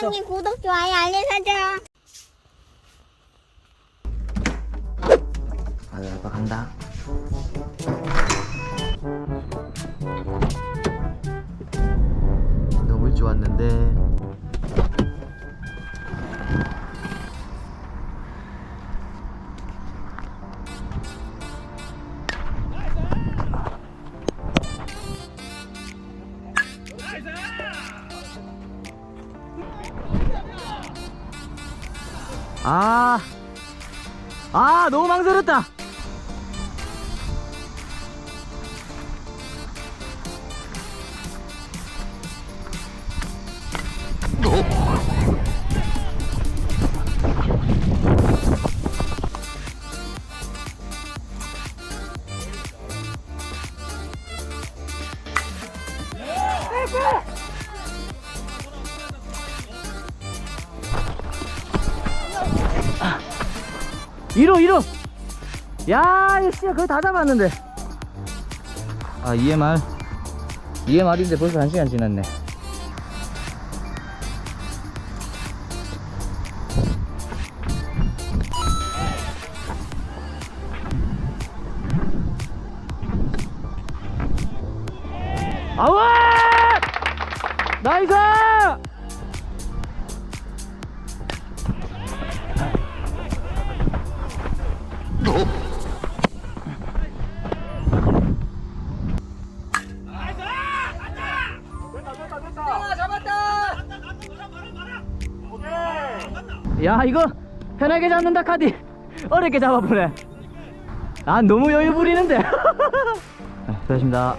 사장님 구독, 좋아요, 알림 설정. 가자 아빠 간다. 너무 일찍 왔는데 아, 아, 너무 망설였다. 이로 이로 야 진짜 거의 다 잡았는데. 아 EMR EMR인데 벌써 한 시간 지났네. 아웃! 나이스 야 이거 편하게 잡는다 카디. 어렵게 잡아보네. 난 너무 여유 부리는데. 네, 수고하셨습니다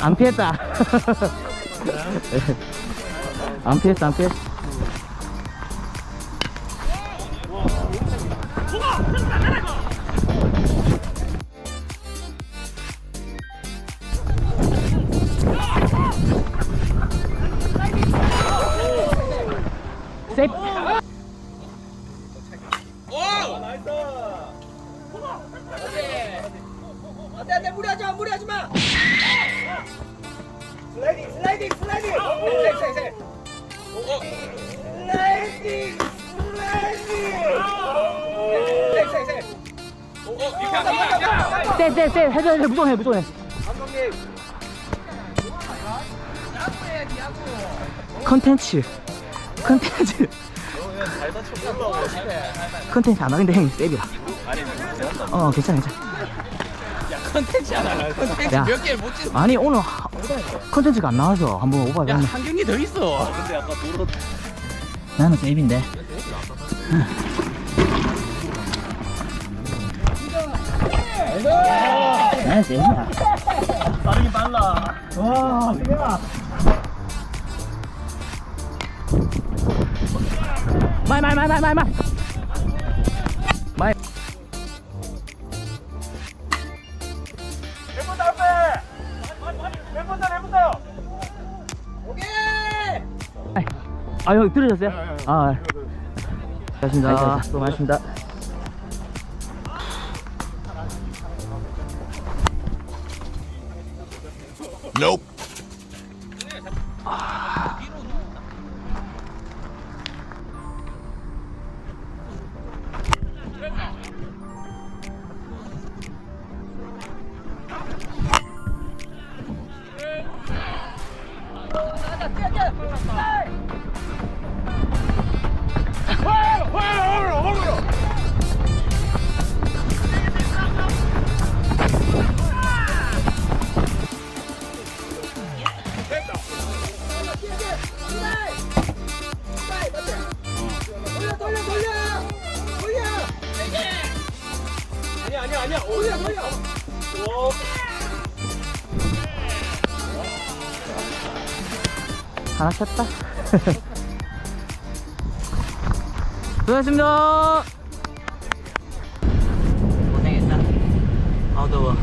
안 피했다. 안 피했어 안 피했어. 셉 슬라이딩 슬라이딩 슬라이딩 세, 세, 세. 슬라이딩 슬라이딩 세, 세, 세. 쎄쎄쎄 해줘 해줘 무조건 해 무조건 해. 감독님 컨텐츠. 컨텐츠. 컨텐츠 안 하는데 형이 세비야. 어 괜찮아 괜찮아. 컨텐츠 하나 컨텐츠 야. 몇 개를 못 찍어? 아니 오늘 하- 컨텐츠가 안 나와서 한번 오버해 봤네. 야한 경기 더 있어. 근데 아까 도로 나는 세비인데. 나는 세비야. 빠르긴 빨라. 와 세비야. 마이 마이 마이 마이 마이. 마이 아형 들으셨어요? 아 고맙습니다. 또 고맙습니다. 돌려 아니야 어디야 어디야? 오. 하나 쳤다. 수고하셨습니다. 고생했다. 아 더워